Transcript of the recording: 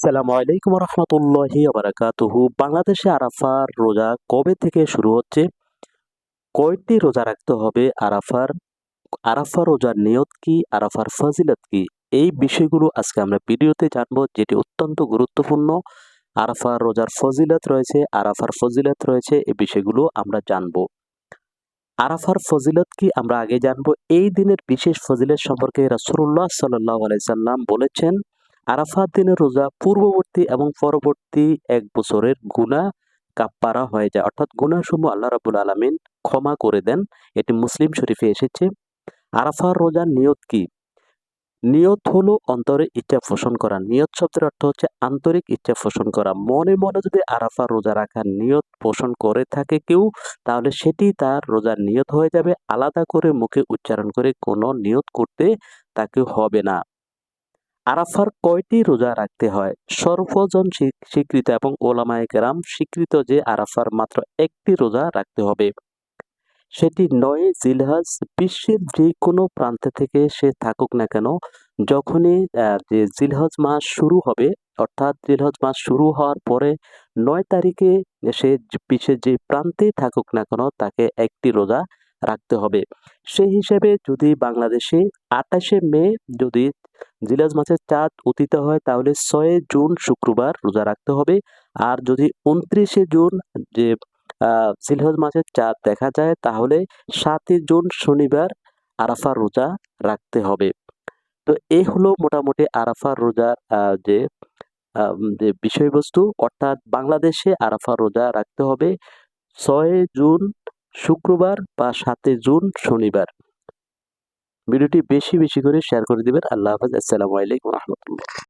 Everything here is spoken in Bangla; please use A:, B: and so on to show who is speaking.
A: সালামু আলাইকুম রহমতুল্লাহি আবরাকাতুহু বাংলাদেশে আরাফার রোজা কবে থেকে শুরু হচ্ছে? কয়টি রোজা রাখতে হবে? আরাফার, আরাফা রোজার নিয়ত কি? আরাফার ফজিলত কি? এই বিষয়গুলো আজকে আমরা ভিডিওতে জানব, যেটি অত্যন্ত গুরুত্বপূর্ণ। আরাফার রোজার ফজিলত রয়েছে, আরাফার ফজিলত রয়েছে, এই বিষয়গুলো আমরা জানব। আরাফার ফজিলত কি আমরা আগে জানব? এই দিনের বিশেষ ফজিলত সম্পর্কে রাসুল্লাহ সাল্লাল্লাহু আলাইহি সাল্লাম বলেছেন আরাফাত দিনের রোজা পূর্ববর্তী এবং পরবর্তী এক বছরের গুনাহ কাপ্পারা হয়ে যায়। অর্থাৎ গুনাহসমূহ আল্লাহ রাবুল আলামিন ক্ষমা করে দেন। এটি মুসলিম শরীফে এসেছে। আরাফার রোজার নিয়ত কি? নিয়ত হলো অন্তরে ইচ্ছা পোষণ করা। নিয়ত শব্দের অর্থ হচ্ছে আন্তরিক ইচ্ছা পোষণ করা। মনে মনে যদি আরাফা রোজা রাখার নিয়ত পোষণ করে থাকে কেউ, তাহলে সেটি তার রোজার নিয়ত হয়ে যাবে। আলাদা করে মুখে উচ্চারণ করে কোনো নিয়ত করতে তাকে হবে না। আরাফার কয়টি রোজা রাখতে হয়? সর্বজন স্বীকৃত এবং ওলামায়ে কেরাম স্বীকৃত যে আরাফার মাত্র একটি রোজা রাখতে হবে। সেটি নয় জিলহাজ, বিশ্বের যে কোনো প্রান্ত থেকে সে থাকুক না কেন, যখনই যে জিলহজ মাস শুরু হবে, অর্থাৎ জিলহজ মাস শুরু হওয়ার পরে নয় তারিখে সে বিশ্বের যে প্রান্তে থাকুক না কেন, তাকে একটি রোজা রাখতে হবে। সেই হিসেবে যদি বাংলাদেশে আঠাশে মে যদি জিলাজ মাসের চাঁদ উদিত হয়, তাহলে ছয় জুন শুক্রবার রোজা রাখতে হবে। আর যদি উনত্রিশে জুন যে জিলহজ মাসের চাঁদ দেখা যায়, তাহলে সাতই জুন শনিবার আরাফার রোজা রাখতে হবে। তো এই হলো মোটামুটি আরাফার রোজার যে যে বিষয়বস্তু। অর্থাৎ বাংলাদেশে আরাফার রোজা রাখতে হবে। ছয় জুন শুক্রবার বা সাতই জুন শনিবার। ভিডিওটি বেশি বেশি করে শেয়ার করে দেবেন। আল্লাহ হাফেজ। আসসালামু আলাইকুম রহমতুল্লাহ।